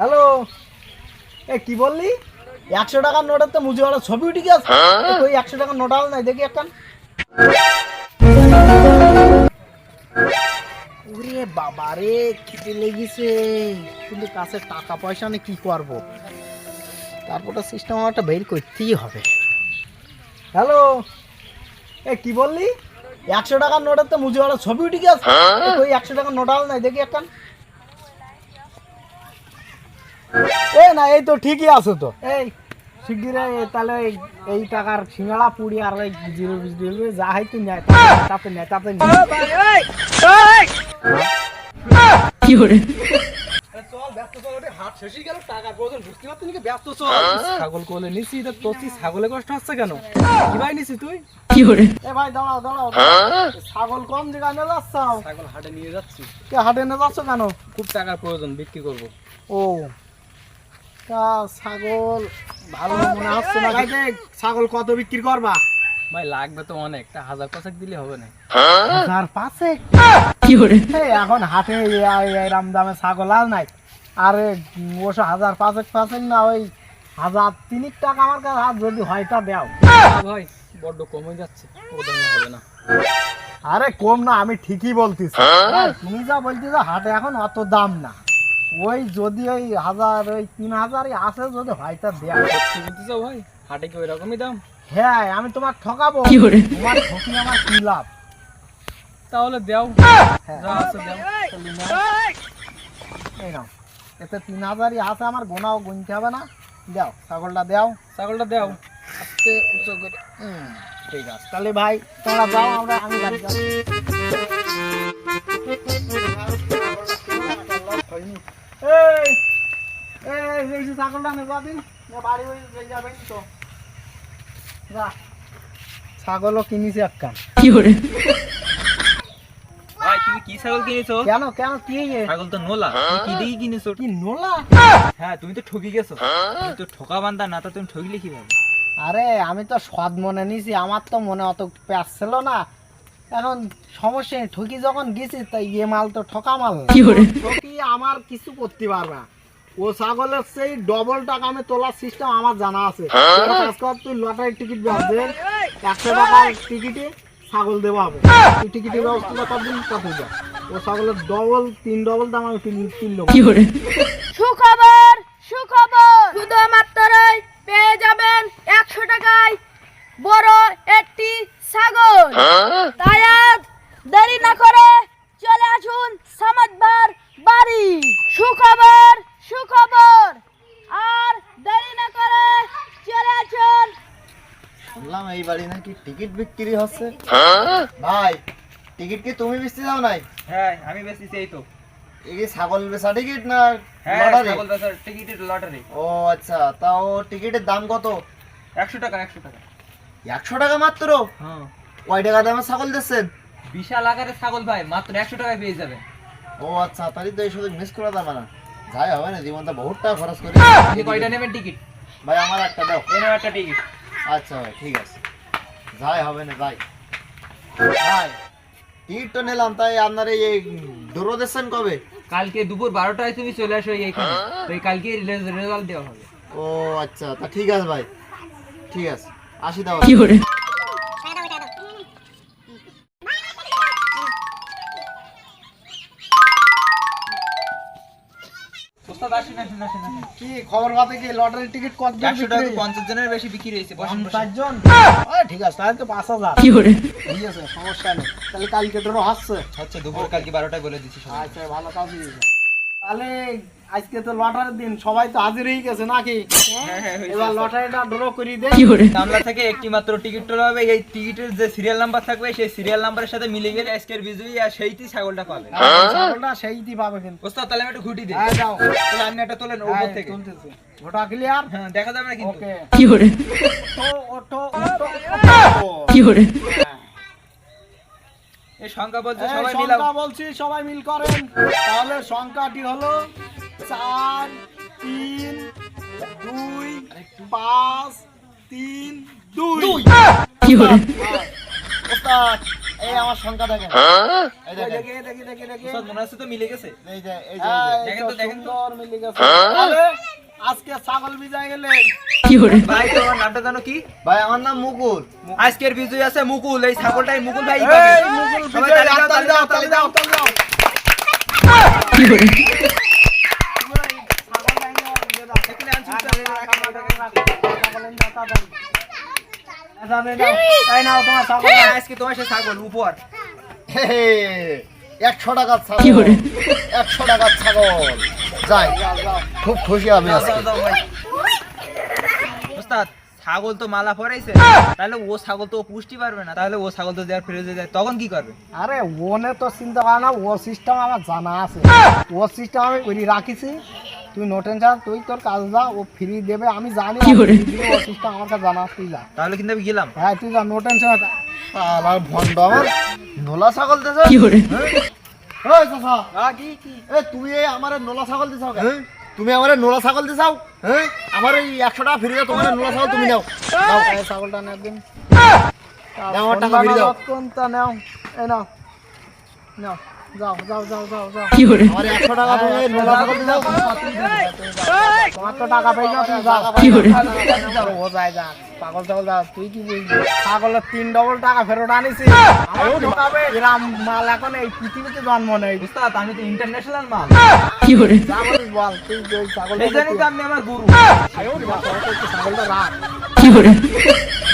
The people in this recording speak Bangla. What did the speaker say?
হ্যালো? এ কি বললি? একশো টাকার নোটের তো মুজিওয়ালা ছবি উঠে গেছে। ওই একশো টাকার নোট আল নাই দেখি একটা। ওরে বাবা রে খিদে লেগেছে। কিন্তু কাছে টাকা পয়সা নেই কি করব? তারপরটা সিস্টেম একটা বের করতেই হবে। হ্যালো? এ কি বললি? একশো টাকার নোটের তো মুজিওয়ালা ছবি উঠে গেছে। ওই একশো টাকার নোট আল নাই দেখি একটা। এ না এই তো ঠিকই আছে তো। এই শিগগিরে তাহলে এই- এই টাকার সিঙ্গাড়া পুরি আর ওই জিরো জিরো যা হয় তুই নেয় তাতে- তাতে নেয় তাতে নেয়। চল ব্যস্ত চল ওটা হাত শেষই গেল টাকার প্রয়োজন বুঝতে পারছিস নাকি? ব্যস্ত চল। ছাগল কোলে নিছি তোর কি ছাগলে কষ্ট হচ্ছে কেন? কি ভাই নিছি তুই? এ ভাই দাঁড়াও দাঁড়াও। ছাগল কম জায়গায় নিয়ে যাচ্ছ? ছাগল হাটে নিয়ে যাচ্ছি। কে হাটে নিয়ে যাচ্ছ কেন? খুব টাকার প্রয়োজন বিক্রি করব। ও তা ছাগল ভালো মনে হচ্ছে না। ছাগল কত বিক্রি করবা? ভাই লাগবে তো অনেক। তা হাজার পাঁচেক দিলে হবে না। হাজার পাঁচে এই এখন হাটে এরম দামে ছাগল আর নাই। আরে ওসব হাজার পাঁচেক পাঁচেক না ওই হাজার তিনিক টাকা আমার কাছে আর যদি হয় তা দেও। ভাই বড্ড কমে যাচ্ছে। ও দামে হবে না। আরে কম না আমি ঠিকই বলতেছি। তুমি যা বলতেছো হাটে এখন অত দাম না। ওই যদি ওই হাজার ওই তিন হাজারই আছে যদি হয় তা চাও ভাই? হাটে কি ওই রকমই দাম? হ্যাঁ আমি তোমার ঠকাবো। তোমার ঠকি আমার কি লাভ? তাহলে দেও। হ্যাঁ। যা আছে দেও। এই নাও। এতে তিন হাজারই আছে আমার গোনাও গুনতে হবে না। দাও ছাগলটা দাও। ছাগলটা দেও। আস্তে উঁচু করে। ঠিক আছে। তাহলে ভাই তোমরা যাও আমরা আমি গাড়ি যাচ্ছি। এই এই এই যে ছাগলটা নেবা দিন। বাড়ি ওই যাবেন তো। যা। ছাগলও কিনেছি ভাই তুমি কি ছাগল কিনেছো? কেন কেন কি এ? ছাগল তো নোলা। তুমি কি কিনেছো? কি নোলা? হ্যাঁ তুমি তো ঠকি গেছো। তুমি তো ঠকা বান্দা না তা তুমি ঠকলে কীভাবে? আরে আমি তো সৎ মনে নিছি আমার তো মনে অত প্যাস ছিল না। এখন সমস্যা ঠকি যখন গেছি তাই ইয়ে মাল তো ঠকা মাল। ঠকি আমার কিছু করতে পারবে না। ও ছাগলের সেই ডবল টাকা আমি তোলার সিস্টেম আমার জানা আছে। কর, তুই লটারির টিকিট একশো টাকার টিকিটে ছাগল দেওয়া হবে। তুই টিকিটের দিন কত ও ছাগলের ডবল তিন ডবল দাম আমি কিন কিন নেব সুখবর সুখবর। শুধুমাত্রই পেয়ে যাবেন একশো টাকায় বড় একটি ছাগল তাই আজ দেরি না করে চলে আসুন সামাদবার বাড়ি সুখবর সুখবর আর দেরি না করে চলে আসুন শুনলাম নাকি টিকিট বিক্রি হচ্ছে? ভাই টিকিট কি তুমি বেচতে যাও নাই? হ্যাঁ আমি এই তো। এই ছাগল বেচা টিকিট না হ্যাঁ লটারি? ছাগল টিকিটের লটারি। ও আচ্ছা তাও টিকিটের দাম কত? একশো টাকা একশো টাকা। একশো টাকা মাত্র? হ্যাঁ। কয় টাকা দামে ছাগল দিচ্ছেন? বিশাল আকারের ছাগল ভাই মাত্র একশো টাকায় পেয়ে যাবেন ও আচ্ছা তাহলে তো এই সুযোগ মিস করে দাম না। যাই হবে না জীবনটা বহুত টাকা খরচ করে। আপনি কয়টা নেবেন টিকিট? ভাই আমার একটা দাও। এই একটা টিকিট। আচ্ছা ভাই ঠিক আছে। যাই হবে না যাই ভাই টিকিট তো নিলাম তাই আপনার এই দিচ্ছেন কবে? কালকে দুপুর বারোটায় তুমি চলে আসো এইখানে। তো কালকে রেজাল্ট দেওয়া হবে। ও আচ্ছা তা ঠিক আছে ভাই। ঠিক আছে আসি দাও ওস্তাদ আসেন আসেন আসেন আসেন। কি খবর পাতে কি? লটারি টিকিট কত জনের বেশি বিক্রি হয়েছে বসেন চারজন ঠিক আছে তাহলে তো পাঁচ হাজার। ঠিক আছে সমস্যা নেই। তাহলে কালকে তোর হাসছে হচ্ছে দুপুর কালকে বারোটায় বলে দিচ্ছি আচ্ছা ভালো কাজ দিয়েছে তাহলে আজকে তো লটারির দিন সবাই তো হাজির হয়ে গেছে নাকি? হ্যাঁ হ্যাঁ এবার লটারিটা ড্র করি দে। কামলা থেকে একটি মাত্র টিকিট তোলা হবে এই টিকিটের যে সিরিয়াল নাম্বার থাকবে সেই সিরিয়াল নাম্বারের সাথে মিলে গেলে আজকের বিজয়ী আর সেইটি ছাগলটা পাবে। ছাগলটা সেইটি পাবে কিন্তু। ওস্তাদ তাহলে আমি একটু ঘুটি দিই। হ্যাঁ যাও। তাহলে আপনি একটা তোলেন উপর হ্যাঁ, থেকে। তুলতেছি। ওটা ক্লিয়ার হ্যাঁ দেখা যাবে না কিন্তু। ওকে ওটো ওটো ওটো এই সংখ্যা বলছে সবাই মিলাও সংখ্যা বলছি সবাই মিল করেন। তাহলে সংখ্যাটি হলো চার তিন দুই পাঁচ তিন দুই। হ্যাঁ। ওস্তাদ এই আমার সংখ্যা দেখেন। এই দেখেন। দেখি দেখি দেখি দেখি। উস্তাদ, মনে হচ্ছে তো মিলে গেছে। এই যে এই যে, দেখেন তো, দেখেন তো। সুন্দর মিলে গেছে। আজকে ছাগল বিজয় গেলে ভাই তোমার নামটা জানো কি? ভাই আমার নাম মুকুল। আজকের বিজয়ী আছে মুকুল এই ছাগলটাই মুকুল ভাই। সবাই তালি দাও, তালি দাও, তালি দাও, তালি দাও। এখানে আনছি উস্তাদ। এই নাও তোমার ছাগল। আজকে তোমার সে ছাগল উপর হে হে, একশো টাকার ছাগল। একশো টাকার ছাগল। যাই খুব খুশি আমি আজকে। উস্তাদ ছাগল তো মালা পরাইছে তাহলে ও ছাগল তো পুষ্টি পারবে না তাহলে ও ছাগল তো দেওয়ার ফিরে যায় তখন কি করবে? আরে ওনে তো চিন্তা করে না ও সিস্টেম আমার জানা আছে। ও সিস্টেম আমি করে রাখিছি তুই নো টেনশন তুই তোর কাজ যা ও ফ্রি দেবে আমি জানি ও সিস্টেম আমার কাছে জানা আছে, তুই যা। তাহলে কিন্তু আমি গেলাম। হ্যাঁ তুই যা নো টেনশন আমার ভন্ড আমার নোলা ছাগল দিছে এই চাচা, কি কি? এ তুমি এই আমার নোলা ছাগল দিছাও কেন? তুমি আমার নোলা ছাগল দিয়ে চাও হ্যাঁ? আমার এই একশো টাকা ফিরে তোমার নোলা ছাগল তুমি নাও। ছাগলটা নে একদিন নাও, আমার টাকা ফিরে দাও। নাও। নাও। যাও যাও যাও যাও যাও। আমার টাকা তোমার তো তুমি যাও। ও যায় যা পাগল ছাগল যা তুই কি বুঝবি ছাগলের তিন ডবল টাকা ফেরত আনিছি। আমার ঢোকাবে এরম মাল এখন এই পৃথিবীতে জন্ম নেই। উস্তাদ আমি তো ইন্টারন্যাশনাল মাল। যা বলিস বল তুই ওই এই তো আমার গুরু। ছাগলটা রাখ।